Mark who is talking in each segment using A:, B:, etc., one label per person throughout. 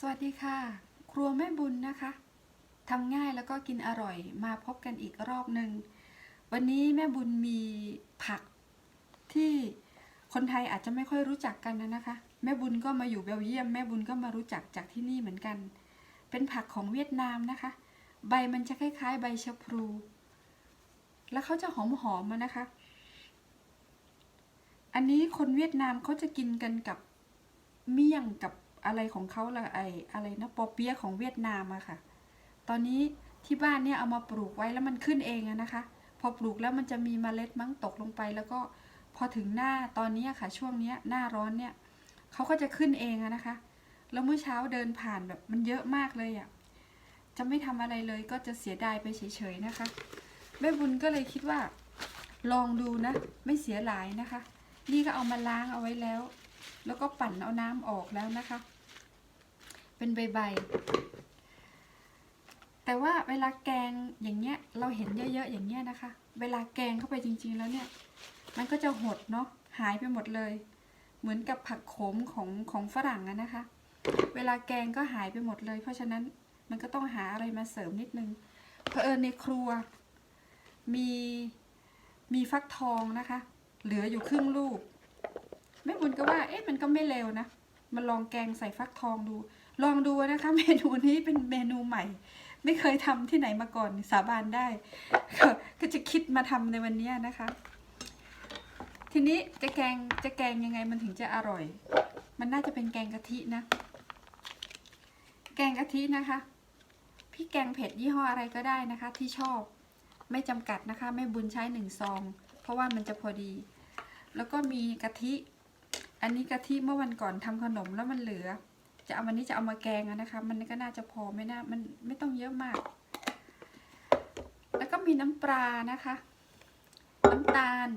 A: สวัสดีค่ะ ครัวแม่บุญนะคะทำง่ายแล้วก็กินอร่อยมาพบกันอีกรอบหนึ่งวันนี้แม่บุญมีผักที่คนไทยอาจจะไม่ค่อยรู้จักกันนะนะคะ แม่บุญก็มาอยู่เบลเยียม แม่บุญก็มารู้จักจากที่นี่เหมือนกัน เป็นผักของเวียดนามนะคะ ใบมันจะคล้าย ๆ ใบชะพลู แล้วเขาจะหอมๆมานะคะ อันนี้คนเวียดนามเขาจะกินกันกับเมี่ยงกับ อะไรของเขาละไออะไรนะปอเปี๊ยะของเวียดนามอะค่ะ ตอนนี้ที่บ้านเนี่ยเอามาปลูกไว้แล้วมันขึ้นเองอะนะคะ พอปลูกแล้วมันจะมีเมล็ดมั้งตกลงไป แล้วก็พอถึงหน้าตอนนี้ค่ะ ช่วงเนี้ยหน้าร้อนเนี่ยเขาก็จะขึ้นเองอะนะคะ แล้วเมื่อเช้าเดินผ่านแบบมันเยอะมากเลยอะจะไม่ทำอะไรเลยก็จะเสียดายไปเฉยๆนะคะแม่บุญก็เลยคิดว่า ลองดูนะ ไม่เสียหลายนะคะ นี่ก็เอามาล้างเอาไว้แล้ว แล้วก็ปั่นเอาน้ำออกแล้วนะคะ เป็นใบๆ แต่ว่าเวลาแกงอย่างเงี้ยเราเห็นเยอะๆอย่างเงี้ยนะคะ เวลาแกงเข้าไปจริงๆแล้วเนี่ย มันก็จะหดเนาะหายไปหมดเลย เหมือนกับผักโขมของของฝรั่งอะนะคะ เวลาแกงก็หายไปหมดเลย เพราะฉะนั้นมันก็ต้องหาอะไรมาเสริมนิดนึงเผอิญในครัว มีมีฟักทองนะคะ เหลืออยู่ครึ่งลูก ม่บุญก็ว่าเอ๊ะมันก็ไม่เลวนะมาลองแกงใส่ฟักทองดู ลองดูนะคะ เมนูนี้เป็นเมนูใหม่ ไม่เคยทำที่ไหนมาก่อนสาบานได้ ก็ก็จะคิดมาทำในวันนี้นะคะ ทีนี้จะแกงจะแกงยังไงมันถึงจะอร่อย มันน่าจะเป็นแกงกะทินะ แกงกะทินะคะพี่แกงเผ็ดยี่ห้ออะไรก็ได้นะคะ ที่ชอบไม่จำกัดนะคะ ไม่บุญใช้หนึ่งซอง เพราะว่ามันจะพอดี แล้วก็มีกะทิ อันนี้กะทิเมื่อวันก่อนทำขนมแล้วมันเหลือ จะเอาวันนี้จะเอามาแกงนะคะ มันก็น่าจะพอไม่น่ามันไม่ต้องเยอะมาก แล้วก็มีน้ำปลานะคะ น้ำตาล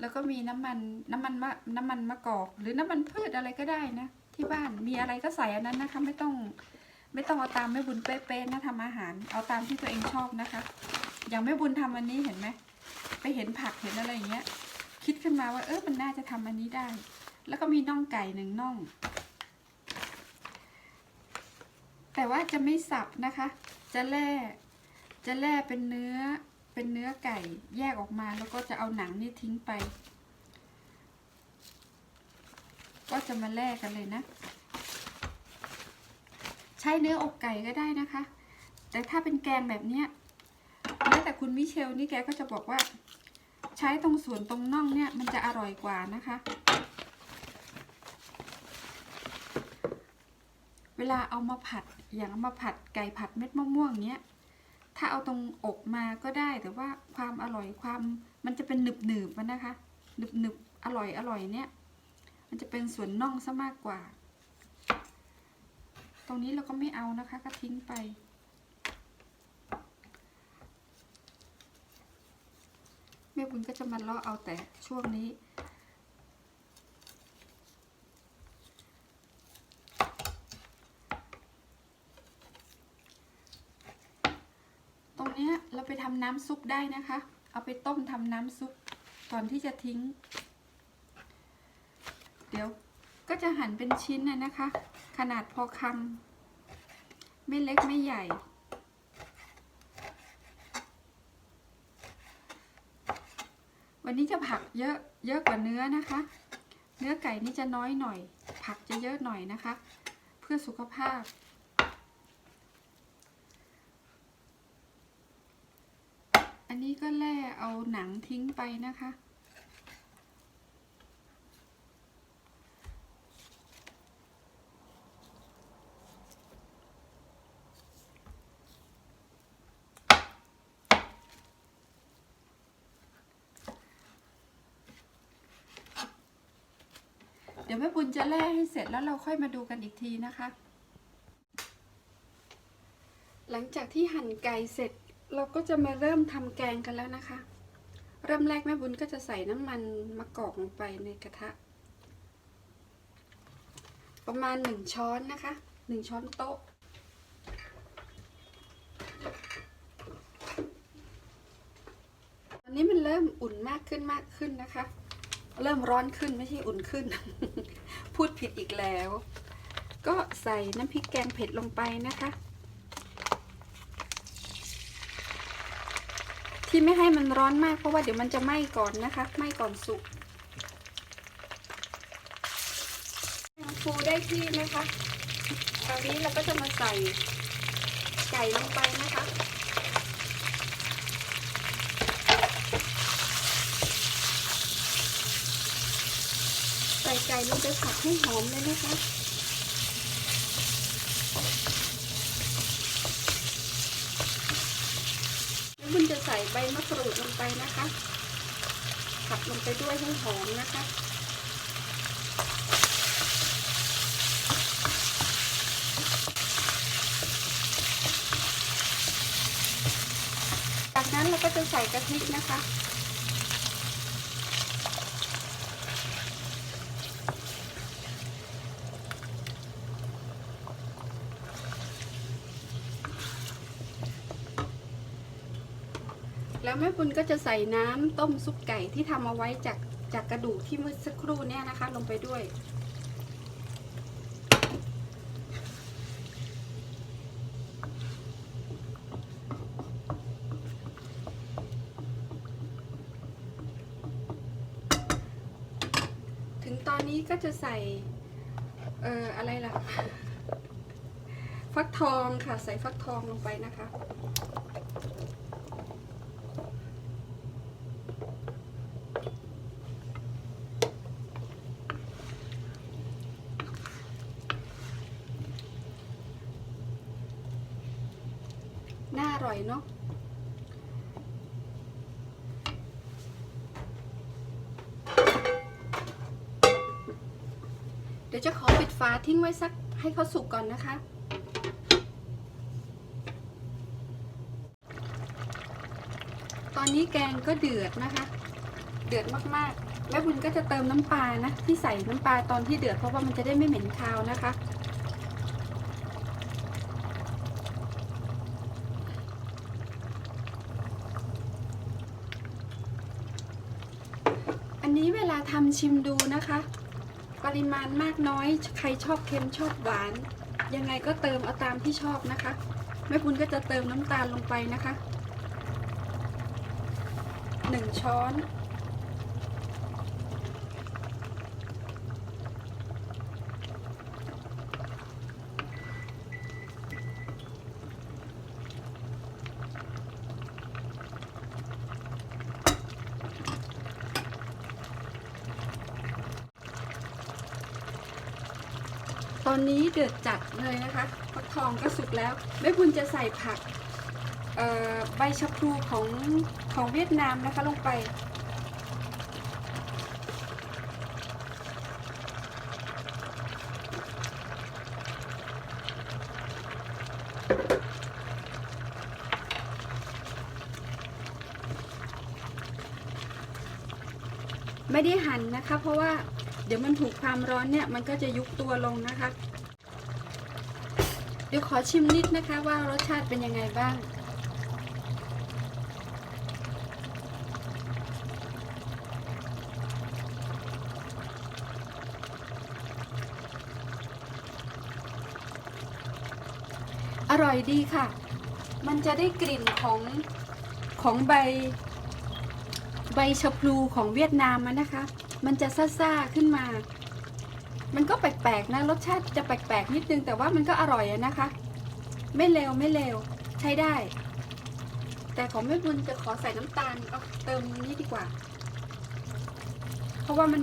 A: แล้วก็มีน้ำมันน้ำมันมะน้ำมันมะกอกหรือน้ำมันพืชอะไรก็ได้นะที่บ้านมีอะไรก็ใส่อันนั้นนะคะ ไม่ต้องไม่ต้องเอาตามแม่บุญเป๊ะๆนะทำอาหาร เอาตามที่ตัวเองชอบนะคะ อย่างแม่บุญทำอันนี้เห็นไหมไปเห็นผักเห็นอะไรอย่างเงี้ย คิดขึ้นมาว่าเออมันน่าจะทำอันนี้ได้ แล้วก็มีน่องไก่หนึ่งน่อง แต่ว่าจะไม่สับนะคะ จะแล่จะแล่เป็นเนื้อเป็นเนื้อไก่แยกออกมาแล้วก็จะเอาหนังนี่ทิ้งไป ก็จะมาแล่กันเลยนะ ใช้เนื้ออกไก่ก็ได้นะคะ แต่ถ้าเป็นแกงแบบเนี้ยแม้แต่คุณมิเชลนี่แกก็จะบอกว่า ใช้ตรงส่วนตรงน่องเนี่ยมันจะอร่อยกว่านะคะ เวลาเอามาผัดอย่างเอามาผัดไก่ผัดเม็ดมะม่วงเนี้ยถ้าเอาตรงอกมาก็ได้แต่ว่าความอร่อยความมันจะเป็นหนึบหนึบๆมันนะคะหนึบหนึบๆอร่อยอร่อยเนี่ยมันจะเป็นส่วนน่องซะมากกว่า ตรงนี้เราก็ไม่เอานะคะก็ทิ้งไป แม่บุญก็จะมาเลาะเอาแต่ช่วงนี้ ตรงเนี้ยเราไปทำน้ำซุปได้นะคะ เอาไปต้มทำน้ำซุปก่อนที่จะทิ้ง เดี๋ยวก็จะหั่นเป็นชิ้นนะนะคะ ขนาดพอคำไม่เล็กไม่ใหญ่ วันนี้จะผักเยอะเยอะกว่าเนื้อนะคะ เนื้อไก่นี่จะน้อยหน่อย ผักจะเยอะหน่อยนะคะ เพื่อสุขภาพ นนี้ก็แล่เอาหนังทิ้งไปนะคะ เดี๋ยวแม่บุญจะแล่ให้เสร็จแล้วเราค่อยมาดูกันอีกทีนะคะ หลังจากที่หั่นไก่เสร็จ เราก็จะมาเริ่มทำแกงกันแล้วนะคะ เริ่มแรกแม่บุญก็จะใส่น้ำมันมะกอกลงไปในกระทะ ประมาณหนึ่งช้อนนะคะหนึ่งช้อนโต๊ะ ตอนนี้มันเริ่มอุ่นมากขึ้นมากขึ้นนะคะ เริ่มร้อนขึ้นไม่ใช่อุ่นขึ้น พูดผิดอีกแล้ว ก็ใส่น้ำพริกแกงเผ็ดลงไปนะคะ ที่ไม่ให้มันร้อนมากเพราะว่าเดี๋ยวมันจะไหม้ก่อนนะคะไหม้ก่อนสุกฟูได้ที่นะคะคราวนี้เราก็จะมาใส่ไก่ลงไปนะคะใส่ไก่ลงไปผัดให้หอมเลยนะคะ แล้ว คุณจะใส่ใบมะกรูดลงไปนะคะผัดลงไปด้วยให้หอมนะคะ จากนั้นเราก็จะใส่กะทินะคะ แล้วแม่ปุณก็จะใส่น้ำต้มซุปไก่ที่ทำเอาไว้จากจากกระดูกที่เมื่อสักครู่เนี่ยนะคะ ลงไปด้วย ถึงตอนนี้ก็จะใส่ เอ่อ อะไรล่ะ ฟักทองค่ะ ใส่ฟักทองลงไปนะคะ น่าอร่อยเนาะเดี๋ยวจะขอปิดฝาทิ้งไว้สักให้เขาสุกก่อนนะคะ ตอนนี้แกงก็เดือดนะคะ เดือดมากๆ แม่บุญก็จะเติมน้ำปลานะ ที่ใส่น้ำปลาตอนที่เดือดเพราะว่ามันจะได้ไม่เหม็นคาวนะคะ อันนี้เวลาทำชิมดูนะคะ ปริมาณมากน้อย ใครชอบเค็มชอบหวาน ยังไงก็เติมเอาตามที่ชอบนะคะแม่ปุณก็จะเติมน้ำตาลลงไปนะคะหนึ่งช้อน อนนี้เดือดจัดเลยนะคะฟักทองก็สุกแล้วแม่บุญจะใส่ผักใบชะพลูของของเวียดนามนะคะลงไป ไม่ได้หั่นนะคะเพราะว่า เดี๋ยวมันถูกความร้อนเนี่ยมันก็จะยุบตัวลงนะคะ เดี๋ยวขอชิมนิดนะคะว่ารสชาติเป็นยังไงบ้าง อร่อยดีค่ะ มันจะได้กลิ่นของของใบใบชะพลูของเวียดนามมันนะคะ มันจะซ่าๆขึ้นมา มันก็แปลกๆนะรสชาติจะแปลกๆนิดนึงแต่ว่ามันก็อร่อยอะนะคะ ไม่เลวไม่เลวใช้ได้ แต่ของแม่บุญจะขอใส่น้ำตาลเอาเติมนี้ดีกว่า เพราะว่ามัน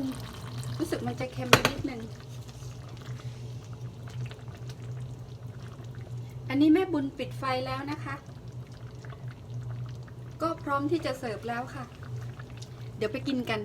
A: รู้สึกมันจะเค็มไปนิดนึงอันนี้แม่บุญปิดไฟแล้วนะคะ ก็พร้อมที่จะเสิร์ฟแล้วค่ะ เดี๋ยวไปกินกัน